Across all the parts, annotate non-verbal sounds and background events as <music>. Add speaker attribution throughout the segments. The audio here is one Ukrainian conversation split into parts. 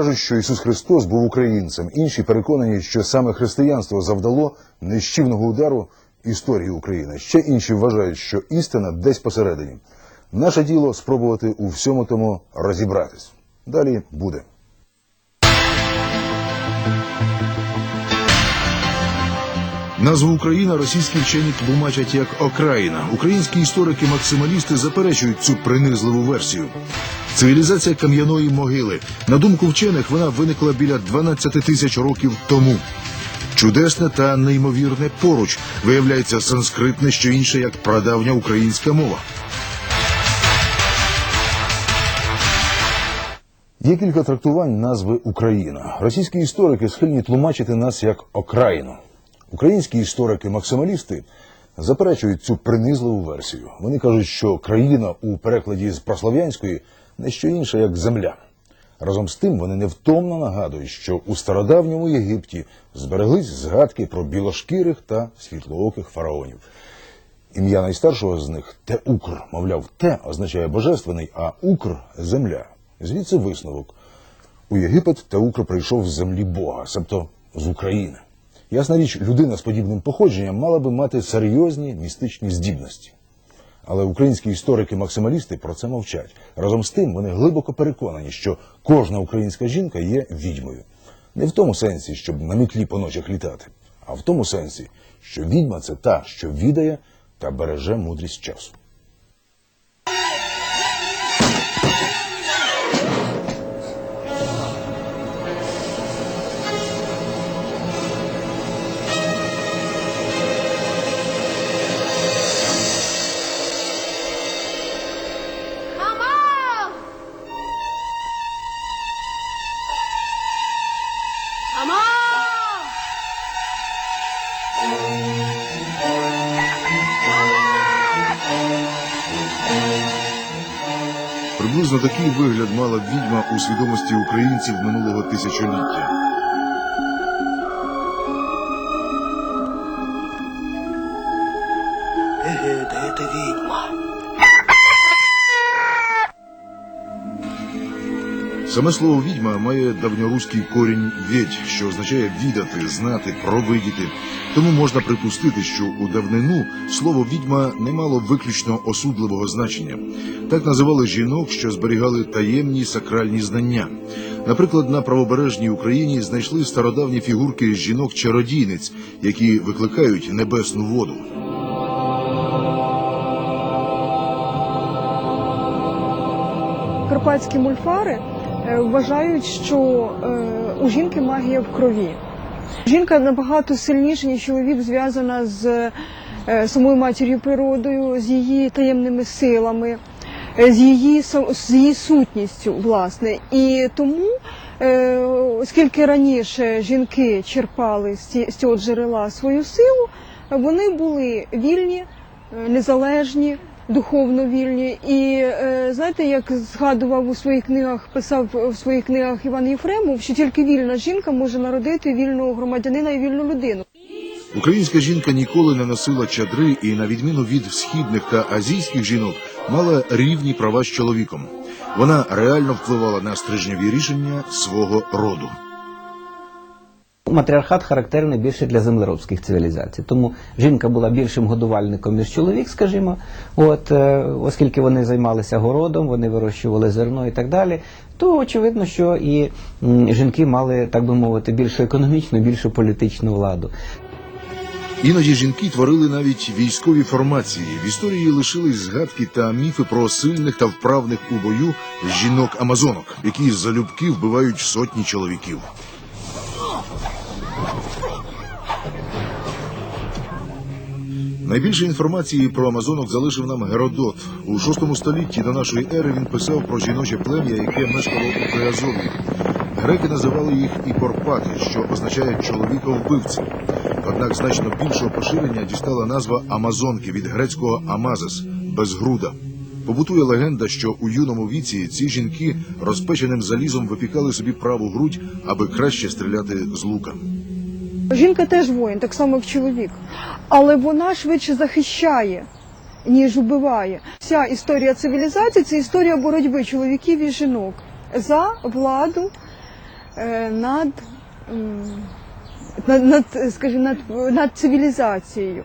Speaker 1: Кажуть, що Ісус Христос був українцем, інші переконані, що саме християнство завдало нищівного удару історії України. Ще інші вважають, що істина десь посередині. Наше діло спробувати у всьому тому розібратись. Далі буде.
Speaker 2: Назву Україна російські вчені тлумачать як окраїна. Українські історики-максималісти заперечують цю принизливу версію. Цивілізація кам'яної могили. На думку вчених, вона виникла біля 12 тисяч років тому. Чудесне та неймовірне поруч виявляється санскрит не що інше, як прадавня українська мова.
Speaker 1: Є кілька трактувань назви Україна. Російські історики схильні тлумачити нас як окраїну. Українські історики-максималісти заперечують цю принизливу версію. Вони кажуть, що країна у перекладі з прослав'янської не що інше, як земля. Разом з тим вони невтомно нагадують, що у стародавньому Єгипті збереглись згадки про білошкірих та світлооких фараонів. Ім'я найстаршого з них Теукр. Мовляв, те означає божественний, а укр земля. Звідси висновок. У Єгипет Теукр прийшов з землі Бога, себто з України. Ясна річ, людина з подібним походженням мала би мати серйозні містичні здібності. Але українські історики-максималісти про це мовчать. Разом з тим вони глибоко переконані, що кожна українська жінка є відьмою. Не в тому сенсі, щоб на мітлі по ночах літати, а в тому сенсі, що відьма це та, що відає та береже мудрість часу.
Speaker 2: Такий вигляд мала відьма у свідомості українців минулого тисячоліття. Саме слово відьма має давньоруський корінь відь, що означає відати, знати, провидіти. Тому можна припустити, що у давнину слово відьма не мало виключно осудливого значення. Так називали жінок, що зберігали таємні сакральні знання. Наприклад, на правобережній Україні знайшли стародавні фігурки жінок-чародійниць, які викликають небесну воду.
Speaker 3: Карпатські мульфари е, вважають, що е, у жінки магія в крові. Жінка набагато сильніша, ніж чоловік, зв'язана з е, самою матір'ю природою, з її таємними силами, з її, з її сутністю, власне. І тому, е, оскільки раніше жінки черпали з цього джерела свою силу, вони були вільні, е, незалежні, духовно вільні. І е, знаєте, як згадував у своїх книгах, писав в своїх книгах Іван Єфремов, що тільки вільна жінка може народити вільного громадянина і вільну людину.
Speaker 2: Українська жінка ніколи не носила чадри і, на відміну від східних та азійських жінок, мала рівні права з чоловіком. Вона реально впливала на стрижневі рішення свого роду.
Speaker 4: Матріархат характерний більше для землеробських цивілізацій. Тому жінка була більшим годувальником, ніж чоловік, скажімо. От, е, оскільки вони займалися городом, вони вирощували зерно і так далі, то очевидно, що і жінки мали, так би мовити, більшу економічну, більшу політичну владу.
Speaker 2: Іноді жінки творили навіть військові формації. В історії лишились згадки та міфи про сильних та вправних у бою жінок-амазонок, які залюбки вбивають сотні чоловіків. Найбільше інформації про амазонок залишив нам Геродот. У VI столітті до нашої ери він писав про жіноче плем'я, яке мешкало у Приазов'ї. Греки називали їх іпорпати, що означає чоловіка вбивці. Однак значно більшого поширення дістала назва Амазонки від грецького амазес безгруда. Побутує легенда, що у юному віці ці жінки розпеченим залізом випікали собі праву грудь, аби краще стріляти з лука.
Speaker 3: Жінка теж воїн, так само як чоловік, але вона швидше захищає. Ніж вбиває. Вся історія цивілізації це історія боротьби чоловіків і жінок за владу, е, над, над, над, скажімо, над, над цивілізацією.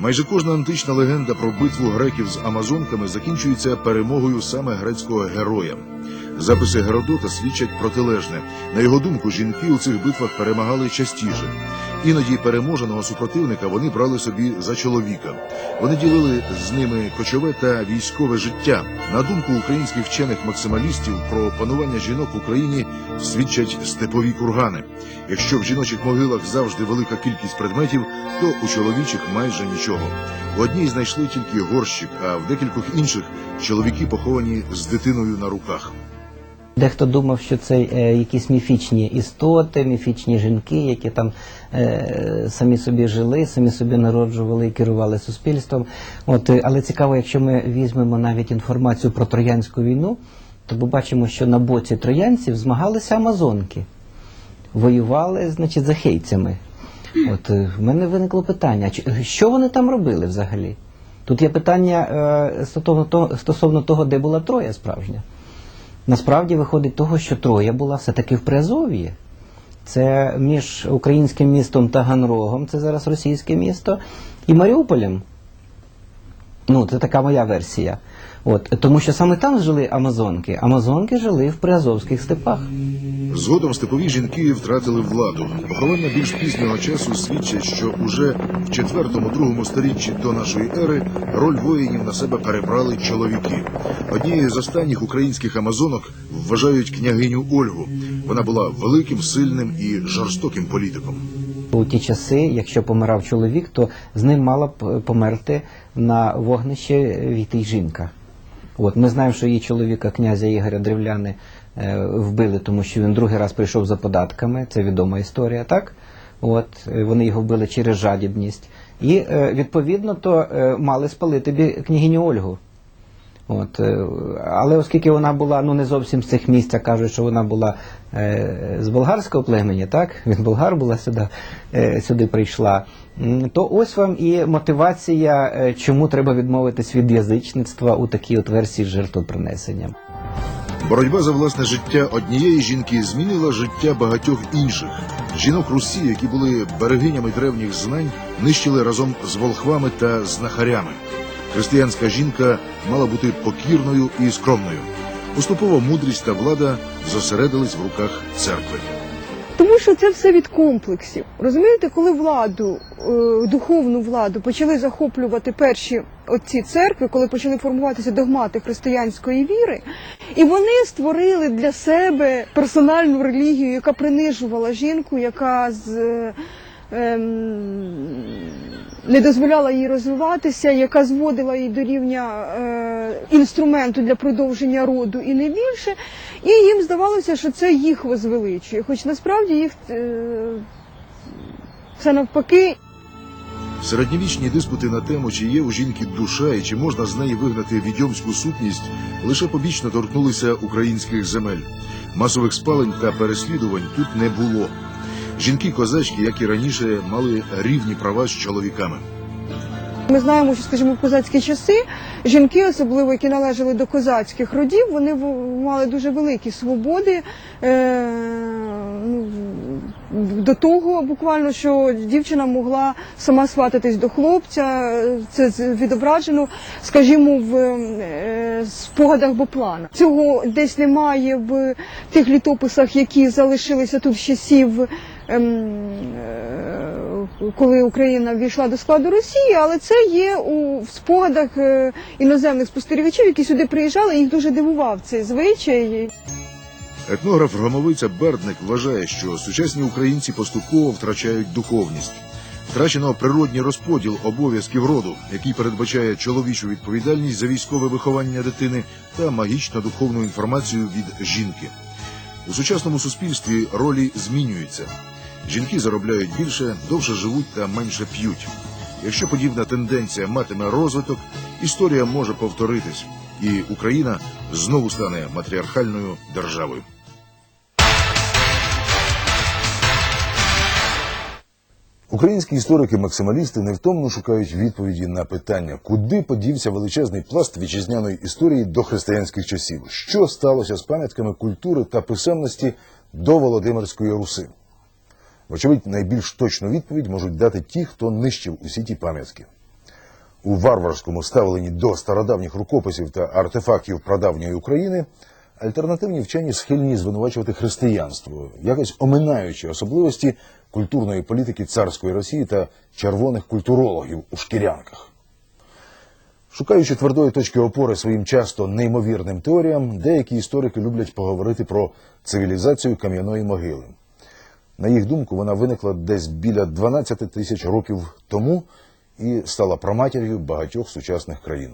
Speaker 2: Майже кожна антична легенда про битву греків з амазонками закінчується перемогою саме грецького героя. Записи Геродота свідчать протилежне. На його думку, жінки у цих битвах перемагали частіше. Іноді переможеного супротивника вони брали собі за чоловіка. Вони ділили з ними кочове та військове життя. На думку українських вчених максималістів про панування жінок в Україні свідчать степові кургани. Якщо в жіночих могилах завжди велика кількість предметів, то у чоловічих майже нічого. В одній знайшли тільки горщик, а в декількох інших чоловіки поховані з дитиною на руках.
Speaker 4: Дехто думав, що це е, якісь міфічні істоти, міфічні жінки, які там е, самі собі жили, самі собі народжували і керували суспільством. От, е, але цікаво, якщо ми візьмемо навіть інформацію про Троянську війну, то побачимо, що на боці троянців змагалися амазонки, воювали, значить, за хейцями. От в мене виникло питання: що вони там робили взагалі? Тут є питання стосовно того, стосовно того, де була Троя справжня. Насправді виходить того, що Троя була все-таки в Приазов'ї. Це між українським містом Таганрогом, це зараз російське місто, і Маріуполем. Ну, це така моя версія. От, тому що саме там жили Амазонки. Амазонки жили в Приазовських степах.
Speaker 2: Згодом степові жінки втратили владу. Поховання більш пізнього часу свідчать, що уже в 4-2 сторіччі до нашої ери роль воїнів на себе перебрали чоловіки. Однією з останніх українських амазонок вважають княгиню Ольгу. Вона була великим, сильним і жорстоким політиком.
Speaker 4: У ті часи, якщо помирав чоловік, то з ним мала б е, померти на вогнище війти й жінка. От ми знаємо, що її чоловіка, князя Ігоря Древляни, е, вбили, тому що він другий раз прийшов за податками. Це відома історія, так? От е, вони його вбили через жадібність. І е, відповідно то е, мали спалити княгиню Ольгу. От, е, але оскільки вона була ну не зовсім з цих місць, а кажуть, що вона була е, з болгарського племені, так <laughs> він болгар була сюди, е, сюди прийшла. То ось вам і мотивація, е, чому треба відмовитись від язичництва у такій от версії з жертвопринесенням.
Speaker 2: Боротьба за власне життя однієї жінки змінила життя багатьох інших. Жінок Русі, які були берегинями древніх знань, нищили разом з волхвами та знахарями. Християнська жінка мала бути покірною і скромною. Поступово мудрість та влада зосередились в руках церкви.
Speaker 3: Тому що це все від комплексів. Розумієте, коли владу, е, духовну владу почали захоплювати перші отці церкви, коли почали формуватися догмати християнської віри, і вони створили для себе персональну релігію, яка принижувала жінку, яка з. Ем, не дозволяла їй розвиватися, яка зводила її до рівня е, інструменту для продовження роду і не більше. І їм здавалося, що це їх возвеличує. Хоч насправді їх е, це навпаки
Speaker 2: Середньовічні диспути на тему, чи є у жінки душа і чи можна з неї вигнати відьомську сутність, лише побічно торкнулися українських земель. Масових спалень та переслідувань тут не було. Жінки-козачки, як і раніше, мали рівні права з чоловіками.
Speaker 3: Ми знаємо, що, скажімо, в козацькі часи жінки, особливо які належали до козацьких родів, вони мали дуже великі свободи. Е, ну, до того буквально, що дівчина могла сама свататись до хлопця. Це відображено, скажімо, в е, спогадах Боплана. Цього десь немає в тих літописах, які залишилися тут з часів. Ем, е, коли Україна війшла до складу Росії, але це є у в спогадах е, іноземних спостерігачів, які сюди приїжджали, їх дуже дивував цей звичай.
Speaker 2: Етнограф громовиця Бердник вважає, що сучасні українці поступово втрачають духовність. Втрачено природній розподіл обов'язків роду, який передбачає чоловічу відповідальність за військове виховання дитини та магічно-духовну інформацію від жінки. У сучасному суспільстві ролі змінюються. Жінки заробляють більше, довше живуть та менше п'ють. Якщо подібна тенденція матиме розвиток, історія може повторитись, і Україна знову стане матріархальною державою.
Speaker 1: Українські історики-максималісти невтомно шукають відповіді на питання, куди подівся величезний пласт вітчизняної історії до християнських часів, що сталося з пам'ятками культури та писемності до Володимирської Руси? Вочевидь, найбільш точну відповідь можуть дати ті, хто нищив усі ті пам'ятки. У варварському ставленні до стародавніх рукописів та артефактів прадавньої України альтернативні вчені схильні звинувачувати християнство, якось оминаючи особливості культурної політики царської Росії та червоних культурологів у шкірянках. Шукаючи твердої точки опори своїм часто неймовірним теоріям, деякі історики люблять поговорити про цивілізацію кам'яної могили. На їх думку, вона виникла десь біля 12 тисяч років тому і стала проматір'ю багатьох сучасних країн.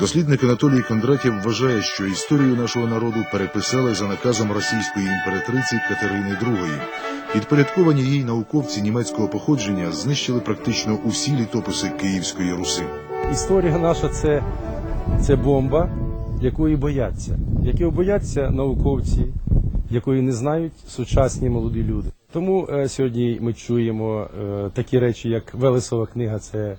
Speaker 2: Дослідник Анатолій Кондратєв вважає, що історію нашого народу переписали за наказом російської імператриці Катерини II. Підпорядковані їй науковці німецького походження знищили практично усі літописи Київської Руси.
Speaker 5: Історія наша це, це бомба, якої бояться, якої бояться науковці, якої не знають сучасні молоді люди. Тому е, сьогодні ми чуємо е, такі речі, як Велесова книга це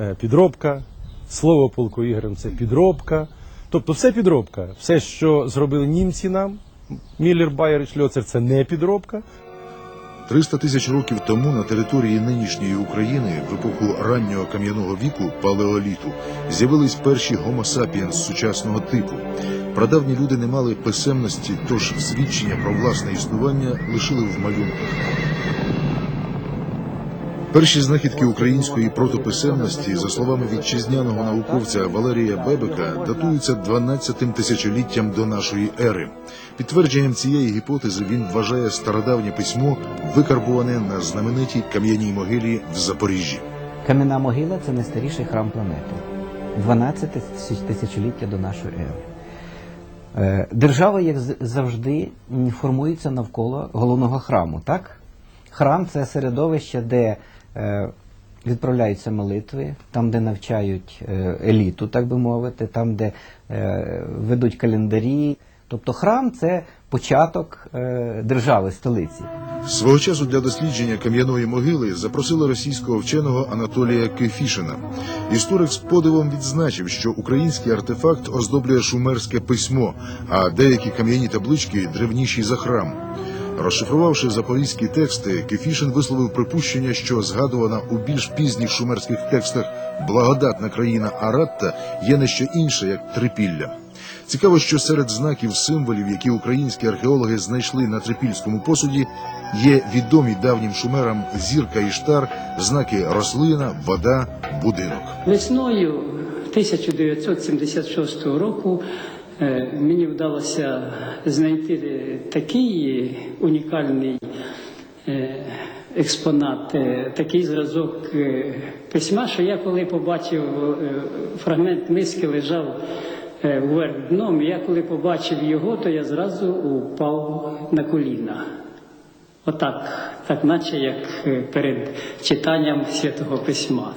Speaker 5: е, підробка, слово полку іграм це підробка. Тобто все підробка. Все, що зробили німці нам, Міллер, Байер і Шльоцер, це не підробка.
Speaker 2: 300 тисяч років тому на території нинішньої України в епоху раннього кам'яного віку палеоліту з'явились перші гомо сапіенс сучасного типу. Прадавні люди не мали писемності, тож свідчення про власне існування лишили в малюнках. Перші знахідки української протописемності, за словами вітчизняного науковця Валерія Бебека, датуються 12 тисячоліттям до нашої ери. Підтвердженням цієї гіпотези він вважає стародавнє письмо, викарбуване на знаменитій кам'яній могилі в Запоріжжі.
Speaker 4: Кам'яна могила це найстаріший храм планети. 12 тисяч- тисячоліття до нашої ери. Е, Держава, як завжди, формується навколо головного храму. Так? Храм це середовище, де е, відправляються молитви, там, де навчають е, еліту, так би мовити, там, де ведуть календарі. Тобто храм це початок е, держави, столиці.
Speaker 2: Свого часу для дослідження кам'яної могили запросили російського вченого Анатолія Кефішина. Історик з подивом відзначив, що український артефакт оздоблює шумерське письмо, а деякі кам'яні таблички древніші за храм. Розшифрувавши запорізькі тексти, Кефішин висловив припущення, що згадувана у більш пізніх шумерських текстах благодатна країна Аратта є не що інше, як трипілля. Цікаво, що серед знаків символів, які українські археологи знайшли на трипільському посуді, є відомі давнім шумерам зірка і штар, знаки рослина, вода, будинок.
Speaker 6: Весною 1976 року е, мені вдалося знайти такий унікальний е, експонат, е, такий зразок письма, що я коли побачив фрагмент миски лежав вверх дном, я коли побачив його, то я зразу упав на коліна. Отак, так наче як е, перед читанням святого письма.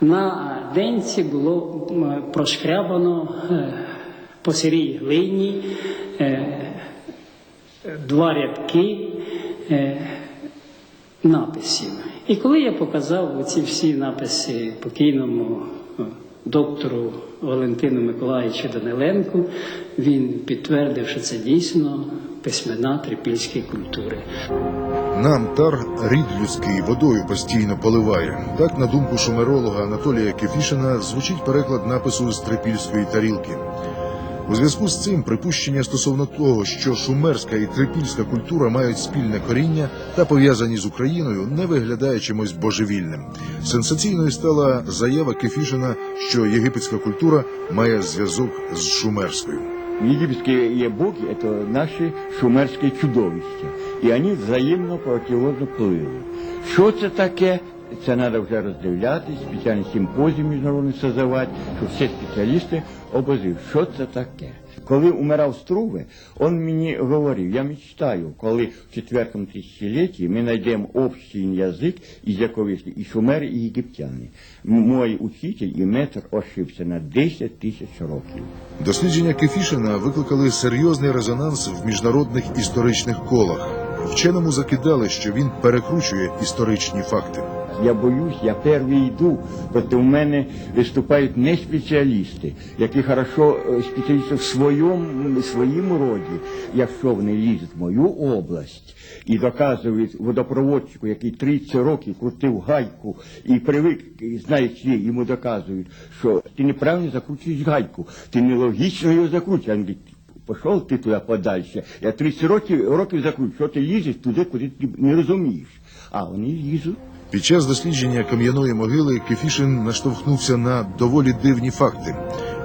Speaker 6: На денці було прошкрябано е, по сирій глині е, два рядки е, написів. І коли я показав ці всі написи покійному е, доктору Валентину Миколаївичу Даниленку, він підтвердив, що це дійсно письмена трипільської культури.
Speaker 2: Нам тар рід людський водою постійно поливає. Так, на думку шумеролога Анатолія Кефішина, звучить переклад напису з трипільської тарілки. У зв'язку з цим припущення стосовно того, що шумерська і трипільська культура мають спільне коріння та пов'язані з Україною, не виглядає чимось божевільним. Сенсаційною стала заява Кефішина, що єгипетська культура має зв'язок з шумерською.
Speaker 7: Египетские боги – это наши шумерські чудовища. І вони взаємно противозно впливають. Що це таке? Це треба вже роздивлятись, спеціальний симпозій міжнародний созивати, щоб всі спеціалісти обозрів, що це таке. Коли умирав Струве, він мені говорив, я мечтаю, коли в четвертому тисячолітті ми знайдемо общий язик, із якого і шумери, і єгиптяни. М- Мой учитель і метр ошибся на 10 тисяч років.
Speaker 2: Дослідження Кефішина викликали серйозний резонанс в міжнародних історичних колах. Вченому закидали, що він перекручує історичні факти.
Speaker 7: Я боюсь, я перший йду, проте в мене виступають не спеціалісти, які хорошо е, спеціалісти в своєму, своїм роді, якщо вони лізуть в мою область і доказують водопроводчику, який 30 років крутив гайку і привик, і знає, йому доказують, що ти неправильно закручуєш гайку, ти нелогічно його закручуєш. Пішов ти туди подальше. Я 30 років, років закручу, що ти лізеш туди, куди ти не розумієш. А вони лізуть.
Speaker 2: Під час дослідження кам'яної могили Кефішин наштовхнувся на доволі дивні факти.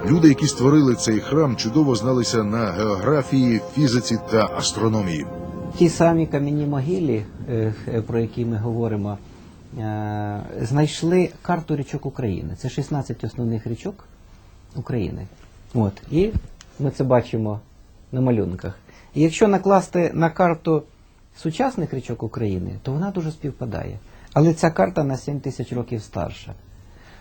Speaker 2: Люди, які створили цей храм, чудово зналися на географії, фізиці та астрономії.
Speaker 4: Ті самі кам'яні могилі, е, е, про які ми говоримо, е, знайшли карту річок України. Це 16 основних річок України. От. І ми це бачимо на малюнках. І якщо накласти на карту сучасних річок України, то вона дуже співпадає. Але ця карта на 7 тисяч років старша.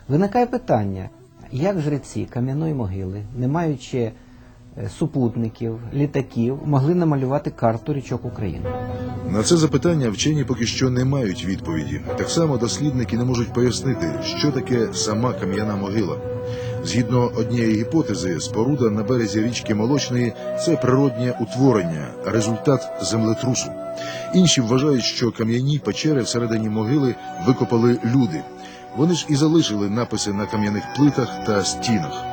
Speaker 4: Виникає питання, як жреці кам'яної могили, не маючи е, супутників, літаків, могли намалювати карту річок України.
Speaker 2: На це запитання вчені поки що не мають відповіді. Так само дослідники не можуть пояснити, що таке сама кам'яна могила. Згідно однієї гіпотези, споруда на березі річки Молочної це природнє утворення, результат землетрусу. Інші вважають, що кам'яні печери всередині могили викопали люди. Вони ж і залишили написи на кам'яних плитах та стінах.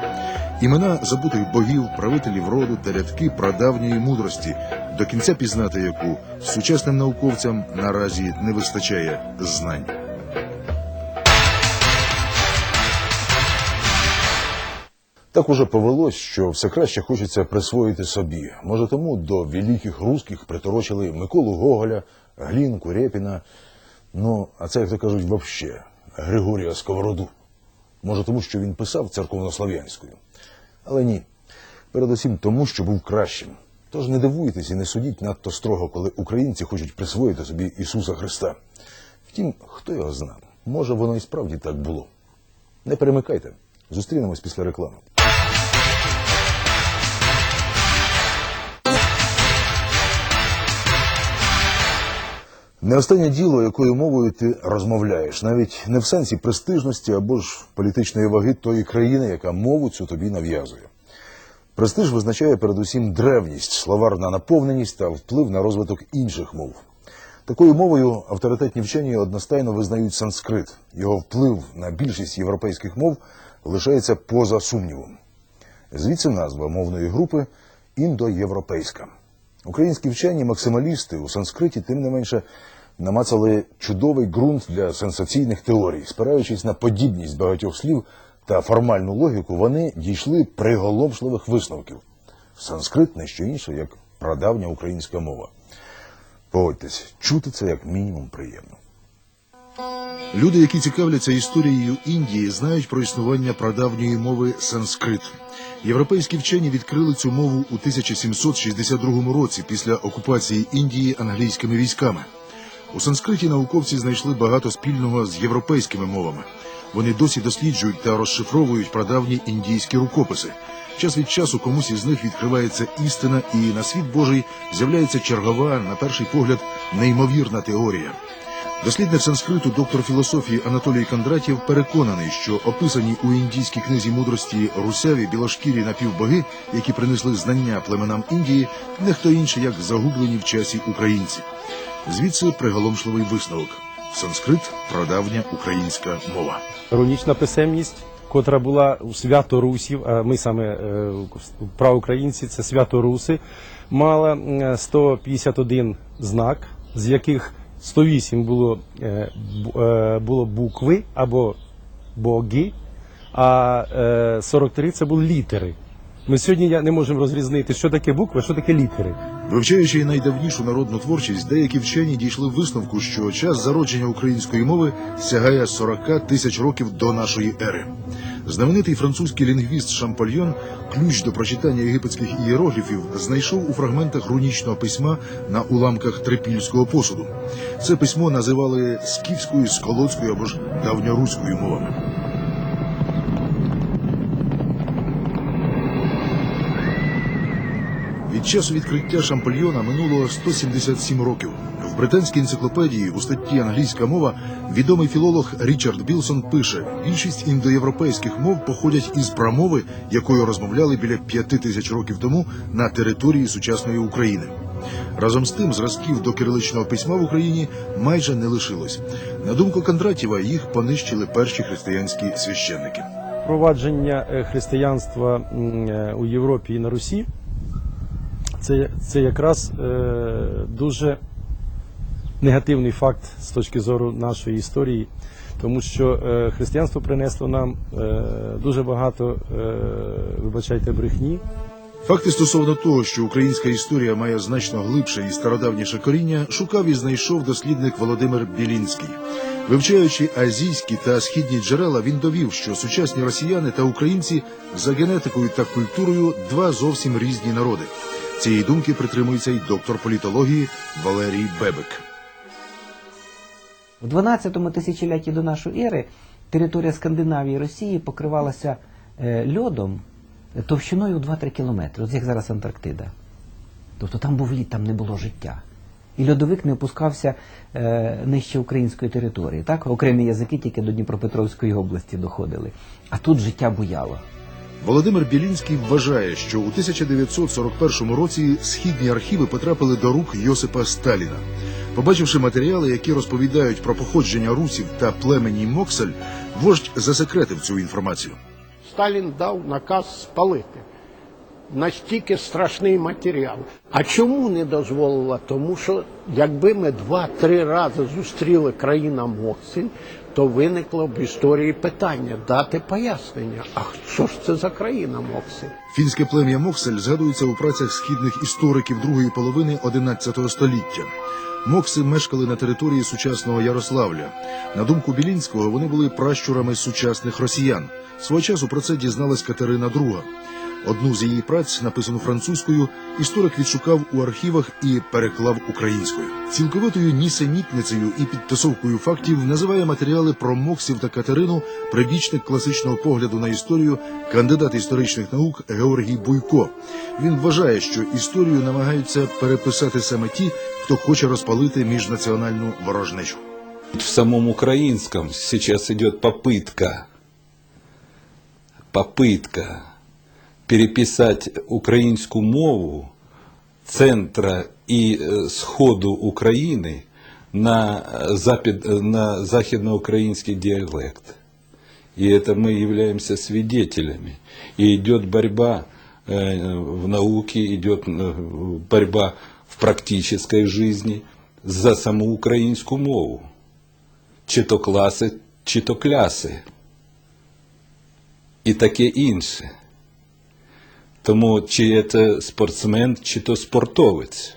Speaker 2: Імена забутих богів, правителів роду та рядки прадавньої мудрості, до кінця пізнати яку сучасним науковцям наразі не вистачає знань.
Speaker 1: Так уже повелось, що все краще хочеться присвоїти собі. Може, тому до великих русських приторочили Миколу Гоголя, Глінку, Рєпіна. Ну, а це, як то кажуть, вообще Григорія Сковороду. Може, тому що він писав церковнослов'янською. Але ні. Передусім тому, що був кращим. Тож не дивуйтесь і не судіть надто строго, коли українці хочуть присвоїти собі Ісуса Христа. Втім, хто його знав, може воно і справді так було. Не перемикайте. Зустрінемось після реклами. Не останнє діло, якою мовою ти розмовляєш, навіть не в сенсі престижності або ж політичної ваги тої країни, яка мову цю тобі нав'язує. Престиж визначає передусім древність, словарна наповненість та вплив на розвиток інших мов. Такою мовою авторитетні вчені одностайно визнають санскрит. Його вплив на більшість європейських мов лишається поза сумнівом. Звідси назва мовної групи індоєвропейська. Українські вчені максималісти у санскриті, тим не менше, намацали чудовий ґрунт для сенсаційних теорій. Спираючись на подібність багатьох слів та формальну логіку, вони дійшли приголомшливих висновків. Санскрит не що інше, як прадавня українська мова. Погодьтесь, чути це як мінімум приємно.
Speaker 2: Люди, які цікавляться історією Індії, знають про існування прадавньої мови санскрит. Європейські вчені відкрили цю мову у 1762 році після окупації Індії англійськими військами. У санскриті науковці знайшли багато спільного з європейськими мовами. Вони досі досліджують та розшифровують прадавні індійські рукописи. Час від часу комусь із них відкривається істина, і на світ Божий з'являється чергова, на перший погляд, неймовірна теорія. Дослідник санскриту, доктор філософії Анатолій Кондратів переконаний, що описані у індійській книзі мудрості русяві білошкірі напівбоги, які принесли знання племенам Індії, не хто інший, як загублені в часі українці. Звідси приголомшливий висновок: санскрит прадавня українська мова.
Speaker 5: Рунічна писемність, котра була у свято русів, а ми саме е, правоукраїнці, це свято руси, мала е, 151 знак, з яких 108 було, е, е, було букви або боги, а е, 43 це були літери. Ми сьогодні не можемо розрізнити, що таке букви, що таке літери.
Speaker 2: Вивчаючи найдавнішу народну творчість, деякі вчені дійшли висновку, що час зародження української мови сягає 40 тисяч років до нашої ери. Знаменитий французький лінгвіст Шампольйон ключ до прочитання єгипетських ієрогліфів знайшов у фрагментах рунічного письма на уламках трипільського посуду. Це письмо називали скіфською, сколоцькою або ж давньоруською мовами. Часу відкриття Шампольйона минуло 177 років. В британській енциклопедії у статті англійська мова відомий філолог Річард Білсон пише: більшість індоєвропейських мов походять із прамови, якою розмовляли біля п'яти тисяч років тому на території сучасної України. Разом з тим, зразків до кириличного письма в Україні майже не лишилось. На думку Кондратєва, їх понищили перші християнські священники.
Speaker 5: Впровадження е, християнства е, у Європі і на Русі це, це якраз е, дуже негативний факт з точки зору нашої історії, тому що е, християнство принесло нам е, дуже багато, е, вибачайте, брехні.
Speaker 2: Факти стосовно того, що українська історія має значно глибше і стародавніше коріння, шукав і знайшов дослідник Володимир Білінський. Вивчаючи азійські та східні джерела, він довів, що сучасні росіяни та українці за генетикою та культурою два зовсім різні народи. Цієї думки притримується й доктор політології Валерій Бебек.
Speaker 4: В 12 тисячолітті до нашої ери територія Скандинавії і Росії покривалася е, льодом товщиною у 2-3 кілометри, от як зараз Антарктида. Тобто там був лід, там не було життя. І льодовик не опускався е, нижче української території. Так? Окремі язики тільки до Дніпропетровської області доходили. А тут життя буяло.
Speaker 2: Володимир Білінський вважає, що у 1941 році східні архіви потрапили до рук Йосипа Сталіна. Побачивши матеріали, які розповідають про походження русів та племені Моксель, вождь засекретив цю інформацію.
Speaker 8: Сталін дав наказ спалити. Настільки страшний матеріал. А чому не дозволила? Тому що якби ми два-три рази зустріли країна Моксель, то виникло б історії питання дати пояснення. А що ж це за країна Моксель?
Speaker 2: Фінське плем'я Моксель згадується у працях східних істориків другої половини XI століття. Мокси мешкали на території сучасного Ярославля. На думку Білінського, вони були пращурами сучасних росіян. Свого часу про це дізналась Катерина II. Одну з її праць, написану французькою, історик відшукав у архівах і переклав українською. Цілковитою нісенітницею і підтасовкою фактів називає матеріали про Моксів та Катерину прибічник класичного погляду на історію, кандидат історичних наук Георгій Буйко. Він вважає, що історію намагаються переписати саме ті, хто хоче розпалити міжнаціональну ворожнечу.
Speaker 9: В самом украинском сейчас идет попытка, попытка переписать украинскую мову центра и э, сходу Украины на, э, запад, э, на західноукраїнський диалект. И это мы являемся свидетелями. И идет борьба э, в науке, идет э, борьба в практической жизни за саму українську мову. Чи то класи, чи то кляси. І таке інше. Тому чи це спортсмен, чи то спортовець.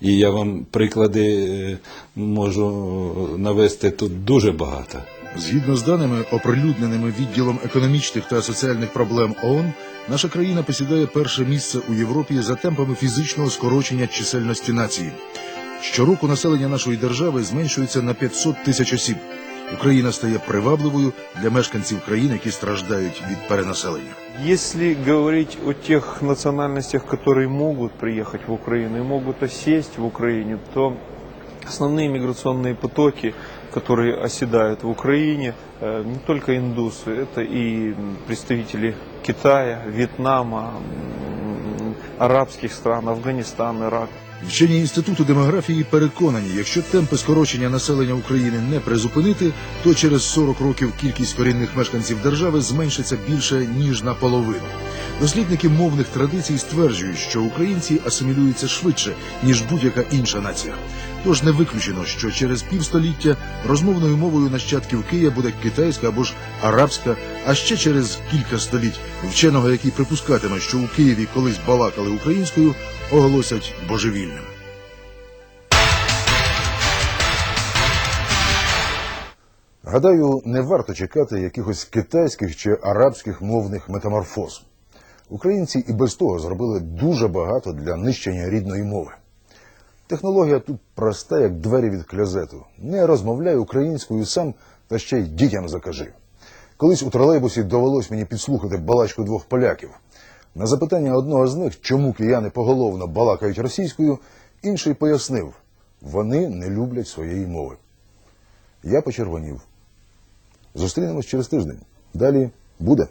Speaker 9: І я вам приклади е, можу навести тут дуже багато.
Speaker 2: Згідно з даними, оприлюдненими відділом економічних та соціальних проблем ООН, наша країна посідає перше місце у Європі за темпами фізичного скорочення чисельності нації. Щороку населення нашої держави зменшується на 500 тисяч осіб. Україна стає привабливою для мешканців країн, які страждають від перенаселення.
Speaker 10: Если говорить о тех национальностях, которые могут приехать в Украину и могут осесть в Украине, то основные миграционные потоки, которые оседают в Украине, э, не только индусы, это и представители Китая, Вьетнама, м, арабских стран, Афганистан, Ирак.
Speaker 2: Вчені інституту демографії переконані, якщо темпи скорочення населення України не призупинити, то через 40 років кількість корінних мешканців держави зменшиться більше ніж наполовину. Дослідники мовних традицій стверджують, що українці асимілюються швидше ніж будь-яка інша нація. Тож не виключено, що через півстоліття розмовною мовою нащадків Кия буде китайська або ж арабська, а ще через кілька століть вченого, який припускатиме, що у Києві колись балакали українською, оголосять божевільним.
Speaker 1: Гадаю, не варто чекати якихось китайських чи арабських мовних метаморфоз. Українці і без того зробили дуже багато для нищення рідної мови. Технологія тут проста, як двері від клязету. Не розмовляй українською сам та ще й дітям закажи. Колись у тролейбусі довелось мені підслухати балачку двох поляків.
Speaker 2: На запитання одного з них, чому кияни поголовно балакають російською, інший пояснив, вони не люблять своєї мови. Я почервонів. Зустрінемось через тиждень. Далі буде.